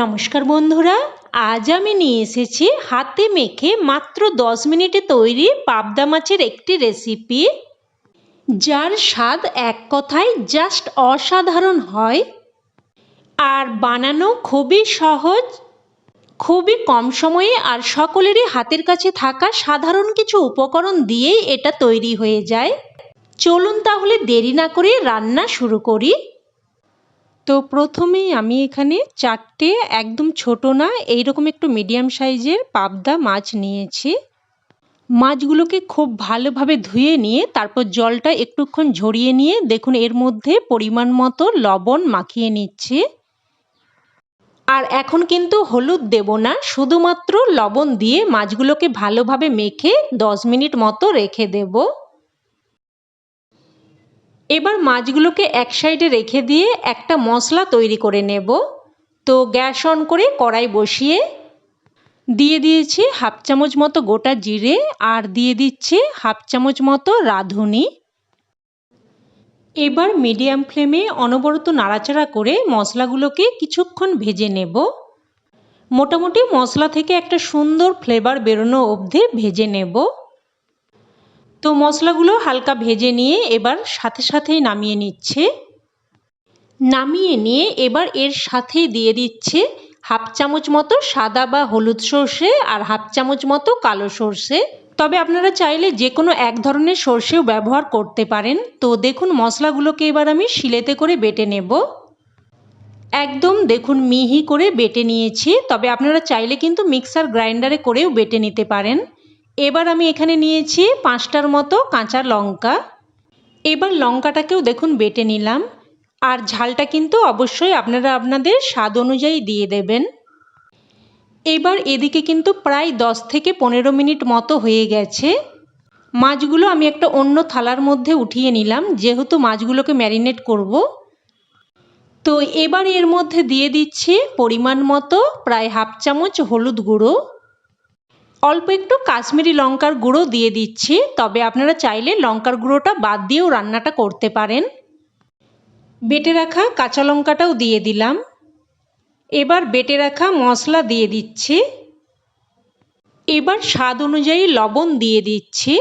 নমস্কার বন্ধুরা, আজ আমি নিয়ে এসেছি হাতে মেখে মাত্র দশ মিনিটে তৈরি পাবদা মাছের একটি রেসিপি যার স্বাদ এক কথায় জাস্ট অসাধারণ হয় আর বানানো খুবই সহজ, খুবই কম সময়ে আর সকলেরই হাতের কাছে থাকা সাধারণ কিছু উপকরণ দিয়েই এটা তৈরি হয়ে যায়। চলুন তাহলে দেরি না করে রান্না শুরু করি। তো প্রথমেই আমি এখানে চারটে একদম ছোট না, এইরকম একটু মিডিয়াম সাইজের পাবদা মাছ নিয়েছি। মাছগুলোকে খুব ভালোভাবে ধুয়ে নিয়ে তারপর জলটা একটুক্ষণ ঝরিয়ে নিয়ে দেখুন এর মধ্যে পরিমাণ মতো লবণ মাখিয়ে নিচ্ছি। আর এখন কিন্তু হলুদ দেব না, শুধুমাত্র লবণ দিয়ে মাছগুলোকে ভালোভাবে মেখে দশ মিনিট মতো রেখে দেবো। এবার মাছগুলোকে এক সাইডে রেখে দিয়ে একটা মশলা তৈরি করে নেব। তো গ্যাস অন করে কড়াই বসিয়ে দিয়ে দিয়েছি হাফ চামচ মতো গোটা জিরে আর দিয়ে দিচ্ছি হাফ চামচ মতো রাঁধুনি। এবার মিডিয়াম ফ্লেমে অনবরত নাড়াচাড়া করে মশলাগুলোকে কিছুক্ষণ ভেজে নেব। মোটামুটি মশলা থেকে একটা সুন্দর ফ্লেভার বেরোনো অবধি ভেজে নেব। তো মশলাগুলো হালকা ভেজে নিয়ে এবার সাথে সাথেই নামিয়ে নিচ্ছে। নামিয়ে নিয়ে এবার এর সাথেই দিয়ে দিচ্ছে হাফ চামচ মতো সাদা বা হলুদ সর্ষে আর হাফ চামচ মতো কালো সর্ষে। তবে আপনারা চাইলে যে কোনো এক ধরনের সর্ষেও ব্যবহার করতে পারেন। তো দেখুন মশলাগুলোকে এবার আমি শিলেতে করে বেটে নেব। একদম দেখুন মিহি করে বেটে নিয়েছি। তবে আপনারা চাইলে কিন্তু মিক্সার গ্রাইন্ডারে করেও বেটে নিতে পারেন। এবার আমি এখানে নিয়েছি পাঁচটার মতো কাঁচা লঙ্কা। এবার লঙ্কাটাকেও দেখুন বেটে নিলাম। আর ঝালটা কিন্তু অবশ্যই আপনারা আপনাদের স্বাদ অনুযায়ী দিয়ে দেবেন। এবার এদিকে কিন্তু প্রায় দশ থেকে পনেরো মিনিট মতো হয়ে গেছে। মাছগুলো আমি একটা অন্য থালার মধ্যে উঠিয়ে নিলাম, যেহেতু মাছগুলোকে ম্যারিনেট করব। তো এবার এর মধ্যে দিয়ে দিচ্ছি পরিমাণ মতো প্রায় হাফ চামচ হলুদ গুঁড়ো। অল্প একটু কাশ্মীরি লঙ্কার গুঁড়ো দিয়ে দিচ্ছি, তবে আপনারা চাইলে লঙ্কার গুঁড়োটা বাদ দিয়েও রান্নাটা করতে পারেন। বেটে রাখা কাঁচা লঙ্কাটাও দিয়ে দিলাম। এবার বেটে রাখা মশলা দিয়ে দিচ্ছি। এবার স্বাদ অনুযায়ী লবণ দিয়ে দিচ্ছি।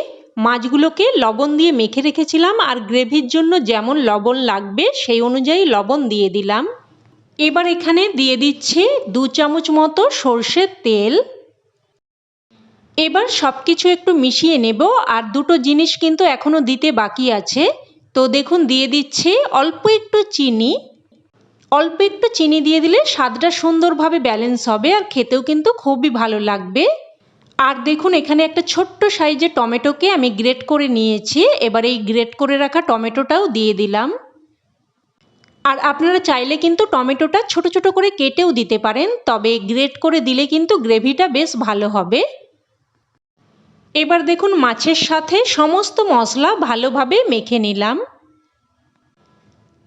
মাছগুলোকে লবণ দিয়ে মেখে রেখেছিলাম, আর গ্রেভির জন্য যেমন লবণ লাগবে সেই অনুযায়ী লবণ দিয়ে দিলাম। এবার এখানে দিয়ে দিচ্ছি দু চামচ মতো সর্ষের তেল। এবার সব কিছু একটু মিশিয়ে নেব আর দুটো জিনিস কিন্তু এখনও দিতে বাকি আছে। তো দেখুন, দিয়ে দিচ্ছি অল্প একটু চিনি। অল্প একটু চিনি দিয়ে দিলে স্বাদটা সুন্দরভাবে ব্যালেন্স হবে আর খেতেও কিন্তু খুবই ভালো লাগবে। আর দেখুন, এখানে একটা ছোট্ট সাইজের টমেটোকে আমি গ্রেট করে নিয়েছি। এবার এই গ্রেট করে রাখা টমেটোটাও দিয়ে দিলাম। আর আপনারা চাইলে কিন্তু টমেটোটা ছোট ছোট করে কেটেও দিতে পারেন, তবে গ্রেট করে দিলে কিন্তু গ্রেভিটা বেশ ভালো হবে। এবার দেখুন মাছের সাথে সমস্ত মশলা ভালোভাবে মেখে নিলাম।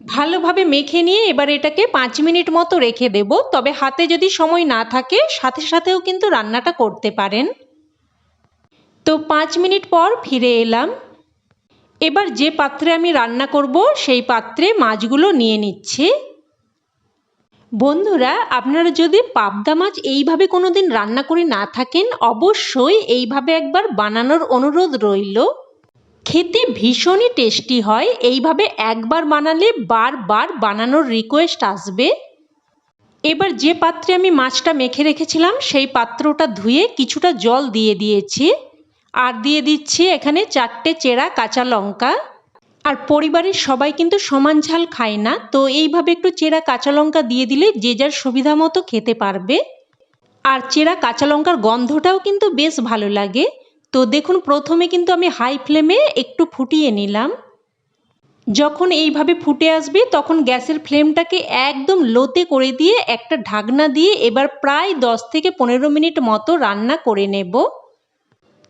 ভালোভাবে মেখে নিয়ে এবার এটাকে পাঁচ মিনিট মতো রেখে দেব। তবে হাতে যদি সময় না থাকে, সাথে সাথেও কিন্তু রান্নাটা করতে পারেন। তো পাঁচ মিনিট পর ফিরে এলাম। এবার যে পাত্রে আমি রান্না করব, সেই পাত্রে মাছগুলো নিয়ে নিচ্ছি। বন্ধুরা, আপনারা যদি পাবদা মাছ এইভাবে কোনো দিন রান্না করে না থাকেন, অবশ্যই এইভাবে একবার বানানোর অনুরোধ রইল। খেতে ভীষণই টেস্টি হয়, এইভাবে একবার বানালে বারবার বানানোর রিকোয়েস্ট আসবে। এবার যে পাত্রে আমি মাছটা মেখে রেখেছিলাম, সেই পাত্রটা ধুয়ে কিছুটা জল দিয়ে দিয়েছি। আর দিয়ে দিচ্ছি এখানে চারটে চেরা কাঁচা লঙ্কা। আর পরিবারের সবাই কিন্তু সমান ঝাল খায় না। তো এইভাবে একটু চেরা কাঁচা লঙ্কা দিয়ে দিলে যে যার সুবিধা মতো খেতে পারবে। আর চেরা কাঁচা লঙ্কার গন্ধটাও কিন্তু বেশ ভালো লাগে। তো দেখুন, প্রথমে কিন্তু আমি হাই ফ্লেমে একটু ফুটিয়ে নিলাম। যখন এইভাবে ফুটে আসবে, তখন গ্যাসের ফ্লেমটাকে একদম লোতে করে দিয়ে একটা ঢাকনা দিয়ে এবার প্রায় দশ থেকে পনেরো মিনিট মতো রান্না করে নেব।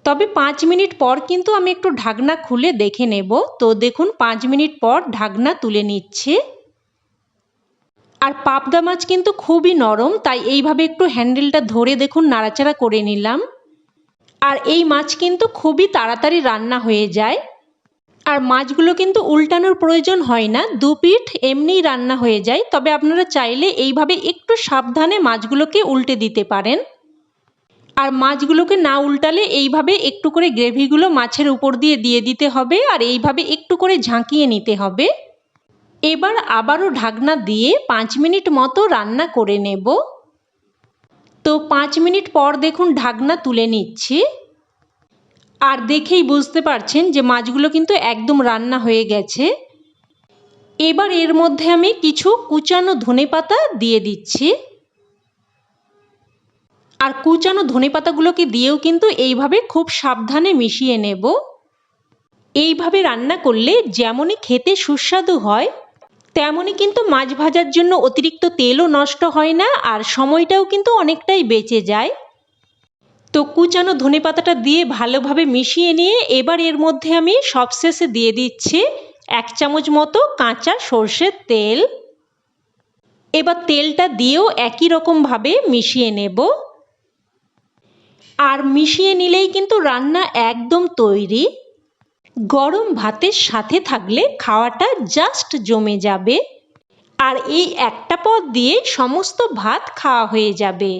তবে পাঁচ মিনিট পর কিন্তু আমি একটু ঢাকনা খুলে দেখে নেব। তো দেখুন, পাঁচ মিনিট পর ঢাকনা তুলে নিচ্ছে। আর পাবদা মাছ কিন্তু খুবই নরম, তাই এইভাবে একটু হ্যান্ডেলটা ধরে দেখুন, নাড়াচাড়া করে নিলাম। আর এই মাছ কিন্তু খুবই তাড়াতাড়ি রান্না হয়ে যায়। আর মাছগুলো কিন্তু উল্টানোর প্রয়োজন হয় না, দু পিঠ এমনিই রান্না হয়ে যায়। তবে আপনারা চাইলে এইভাবে একটু সাবধানে মাছগুলোকে উল্টে দিতে পারেন। আর মাছগুলোকে না উল্টালে এইভাবে একটু করে গ্রেভিগুলো মাছের উপর দিয়ে দিয়ে দিতে হবে আর এইভাবে একটু করে ঝাঁকিয়ে নিতে হবে। এবার আবারও ঢাকনা দিয়ে পাঁচ মিনিট মতো রান্না করে নেব। তো পাঁচ মিনিট পর দেখুন ঢাকনা তুলে নিচ্ছি। আর দেখেই বুঝতে পারছেন যে মাছগুলো কিন্তু একদম রান্না হয়ে গেছে। এবার এর মধ্যে আমি কিছু কুচানো ধনে পাতা দিয়ে দিচ্ছি। আর কুচানো ধনে পাতাগুলোকে দিয়েও কিন্তু এইভাবে খুব সাবধানে মিশিয়ে নেব? এইভাবে রান্না করলে যেমনই খেতে সুস্বাদু হয়, তেমনই কিন্তু মাছ ভাজার জন্য অতিরিক্ত তেলও নষ্ট হয় না আর সময়টাও কিন্তু অনেকটাই বেঁচে যায়। তো কুচানো ধনে পাতাটা দিয়ে ভালোভাবে মিশিয়ে নিয়ে এবার এর মধ্যে আমি সবশেষে দিয়ে দিচ্ছি এক চামচ মতো কাঁচা সর্ষের তেল। এবার তেলটা দিয়েও একই রকমভাবে মিশিয়ে নেব। আর মিশিয়ে নিলেই কিন্তু রান্না একদম তৈরি। গরম ভাতের সাথে থাকলে খাওয়াটা জাস্ট জমে যাবে। আর এই একটা পদ দিয়ে সমস্ত ভাত খাওয়া হয়ে যাবে।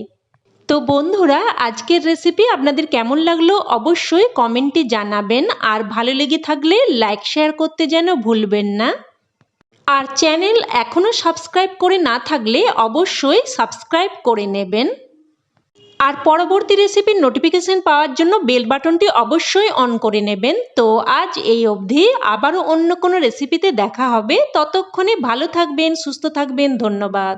তো বন্ধুরা, আজকের রেসিপি আপনাদের কেমন লাগল অবশ্যই কমেন্টে জানাবেন। আর ভালো লেগে থাকলে লাইক শেয়ার করতে যেন ভুলবেন না। আর চ্যানেল এখনও সাবস্ক্রাইব করে না থাকলে অবশ্যই সাবস্ক্রাইব করে নেবেন। আর পরবর্তী রেসিপির নোটিফিকেশন পাওয়ার জন্য বেল বাটনটি অবশ্যই অন করে নেবেন। তো আজ এই অবধি, আবারও অন্য কোনো রেসিপিতে দেখা হবে। ততক্ষণে ভালো থাকবেন, সুস্থ থাকবেন, ধন্যবাদ।